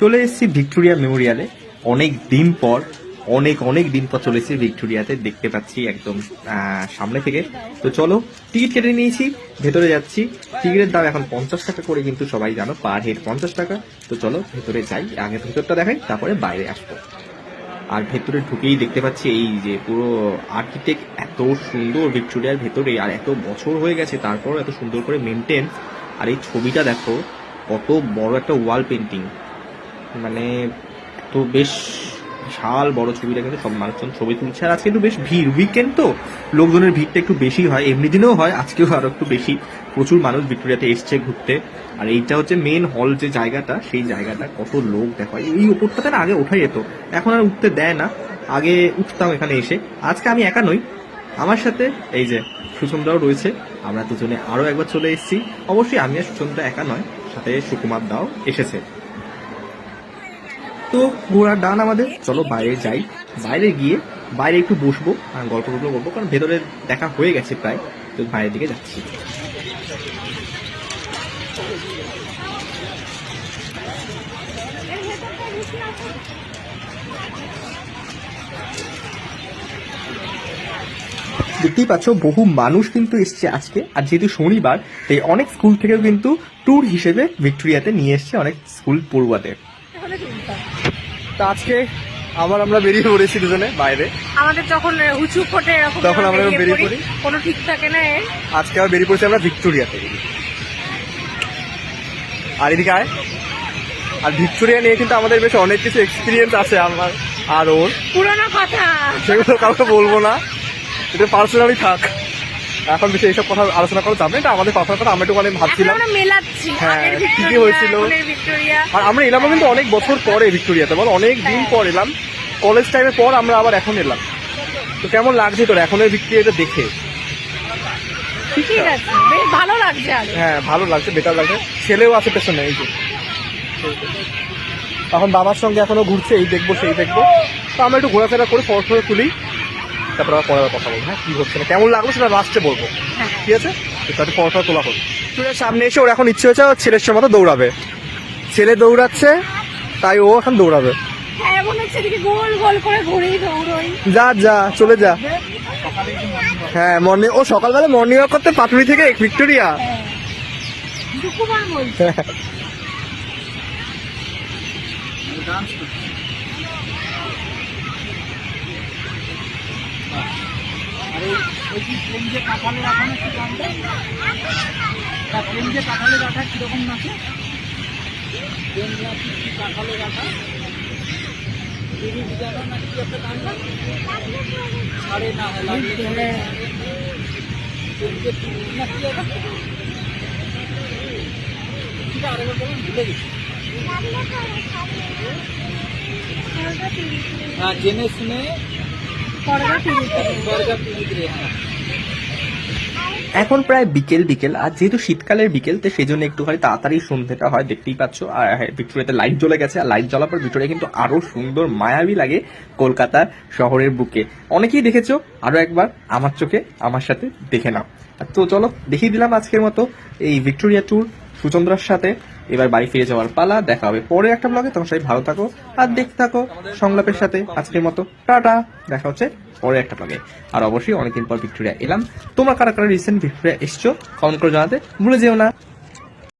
চলে এসেছি ভিক্টোরিয়া মেমোরিয়ালে। অনেক দিন পর, অনেক অনেক দিন পর চলে এসেছি ভিক্টোরিয়াতে, দেখতে পাচ্ছি একদম সামনে থেকে। তো চলো, টিকিট কেটে নিয়েছি, ভেতরে যাচ্ছি। টিকিটের দাম এখন পঞ্চাশ টাকা করে কিন্তু সবাই জানো, পার হেড পঞ্চাশ টাকা। তো চলো, ভেতরে যাই, আগে ভেতরটা দেখাই, তারপরে বাইরে আসব। আর ভেতরে ঢুকেই দেখতে পাচ্ছি এই যে পুরো আর্কিটেক্ট এত সুন্দর ভিক্টোরিয়ার ভেতরে, আর এত বছর হয়ে গেছে তারপর এত সুন্দর করে মেনটেন আর এই ছবিটা দেখো, কত বড় একটা ওয়াল পেন্টিং মানে তো বেশ বিশাল বড় ছবিটা কিন্তু সব মানুষজন ছবি তুলছে। আর আজকে একটু বেশ ভিড়। উইকেন্ড তো লোকজনের ভিড়টা একটু বেশি হয়। এমনি দিনেও হয়, আজকেও আরও একটু বেশি। প্রচুর মানুষ ভিক্টোরিয়াতে এসছে ঘুরতে। আর এইটা হচ্ছে মেন হল যে জায়গাটা, সেই জায়গাটা কত লোক দেখো। এই উপরটাতে না আগে ওঠা যেত। এখন আর উঠতে দেয় না। আগে উঠতাম এখানে এসে। আজকে আমি একা নই। আমার সাথে এই যে সুচন্দ্রাও রয়েছে। আমরা দুজনে আরও একবার চলে এসেছি। অবশ্যই আমি আর সুচন্দ্রা একা নয়, সাথে সুকুমার দাও এসেছে। তো ঘোরার ডান আমাদের। চলো বাইরে যাই। বাইরে গিয়ে বাইরে একটু বসবো আর গল্প গল্প করব কারণ ভেতরে দেখা হয়ে গেছে প্রায়। তো বাইরের দিকে যাচ্ছি। দেখতেই পাচ্ছ, বহু মানুষ কিন্তু এসছে আজকে। আর যেহেতু শনিবার, তাই অনেক স্কুল থেকেও কিন্তু ট্যুর হিসেবে ভিক্টোরিয়াতে নিয়ে এসছে অনেক স্কুল পড়ুয়াদের। তো আজকে আবার আমরা বেরিয়ে পড়েছি দুজনে বাইরে। আমাদের যখন উঁচু ফোটে এরকম তখন আমরা বেরিয়ে পড়ি। কোনো ঠিক থাকে না এর। আজকে আবার বেরিয়ে পড়েছি আমরা ভিক্টোরিয়াতে আর এদিকে আয়। আর ভিক্টোরিয়া নিয়ে কিন্তু আমাদের বেশ অনেক কিছু এক্সপিরিয়েন্স আছে আমার আর ওর। পুরোনো কথা। সেগুলো কাউকে বলব না। এটা পার্সোনালি থাক। এখন বেশি এইসব কথা আলোচনা করা যাবে না এটা আমাদের পার্সোনাল কথা আমরা একটু এখন ভাবছিলাম। হ্যাঁ, কি কি হয়েছিল? আর আমরা এলাম কিন্তু অনেক বছর পরে ভিক্টোরিয়াতে বল অনেক দিন হ্যাঁ। পর এলাম। কলেজ টাইমের পর আমরা আবার এখন এলাম। তো কেমন লাগছে তোর এখনের ভিক্টোরিয়াটা দেখে? ঠিক আছে বেশ ভালো লাগছে হ্যাঁ ভালো লাগছে বেটার লাগছে। ছেলেও আছে পেছনে এই যে। এখন বাবার সঙ্গে এখনও ঘুরছে এই দেখব সেই দেখব। তো আমরা একটু ঘোরাফেরা করে ফটো তুলি। তারপর আবার পরে আবার কথা বলব হ্যাঁ? কি হচ্ছে না কেমন লাগল সেটা লাস্টে বলব। হ্যাঁ। ঠিক আছে? তাতে ফটো তোলা হলো স্কুলের সামনে এসে ওর এখন ইচ্ছে হচ্ছে ওর ছেলের সময় মতো দৌড়াবে। ছেলে দৌড়াচ্ছে তাই ও এখন দৌড়াবে। হ্যাঁ মনে হচ্ছে এদিকে গোল গোল করে ঘুরেই দৌড়ই। যা যা চলে যা। হ্যাঁ। মর্নিং ও সকালবেলা মর্নিং ওয়াক করতে পাটুরি থেকে ভিক্টোরিয়া। সুকুমার বলছি ট্রেন যে কাঁঠালে রাখা না কি তা ট্রেন যে কাঁঠালে রাখা কীরকম নাচে ট্রেন নাকি কি কাঁঠালে রাখা তিরিশ একটা গান না? না হ্যাঁ, লাগলে না কি আরেকবার বলুন ভুলে গেছি। হ্যাঁ জেনে শুনে এখন প্রায় বিকেল বিকেল আর যেহেতু শীতকালের বিকেল তো সেই জন্য একটুখানি তাড়াতাড়ি সন্ধ্যেটা হয় দেখতেই পাচ্ছ। আর হ্যাঁ, ভিক্টোরিয়াতে লাইট জ্বলে গেছে আর লাইট জ্বলার পর ভিক্টোরিয়া কিন্তু আরও সুন্দর মায়াবী লাগে কলকাতা শহরের বুকে। অনেকেই দেখেছ আরও একবার আমার চোখে আমার সাথে দেখে নাও। তো চলো দেখিয়ে দিলাম আজকের মতো এই ভিক্টোরিয়া ট্যুর সুচন্দ্রার সাথে। এবার বাড়ি ফিরে যাওয়ার পালা, দেখা হবে পরে একটা ব্লগে তোমার সবাই ভালো থাকো আর দেখতে থাকো সংলাপের সাথে আজকের মতো। টাটা, দেখা হচ্ছে পরে একটা ব্লগে আর অবশ্যই অনেকদিন পর ভিক্টোরিয়া এলাম। তোমরা কারা কারা রিসেন্ট ভিক্টোরিয়া এসছো কমেন্ট করে জানাতে ভুলে যেও না।